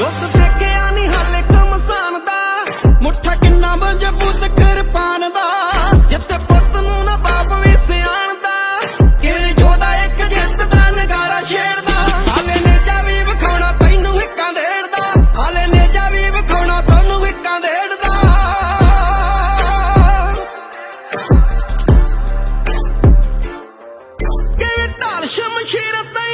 ਦੁੱਧ ਦੇਖਿਆ ਨਹੀਂ ਹਾਲੇ ਕਮਸਾਨ ਦਾ। ਮੁੱਠਾ ਕਿੰਨਾ ਮਜ਼ਬੂਤ ਕਿਰਪਾਨ ਦਾ। ਜਿੱਤੇ ਪੁੱਤ ਨੂੰ ਨਾ ਬਾਪ ਵੀ ਸਿਆਣ ਦਾ। ਕਿਵੇਂ ਜੋਦਾ ਇੱਕ ਜਿੱਤ ਦਾ ਨਗਾਰਾ ਛੇੜਦਾ। ਹਾਲੇ ਨੇਜਾ ਵੀ ਵਿਖਾਉਣਾ ਤੈਨੂੰ ਹਿੱਕਾਂ ਦੇੜਦਾ ਹਾਲੇ ਨੇਜਾ ਵੀ ਵਿਖਾਉਣਾ ਤੁਹਾਨੂੰ ਹਿੱਕਾਂ ਦੇੜਦਾ ਕਿਵੇਂ ਢਾਲ ਸ਼ਮਸ਼ੀਰ ਤੇ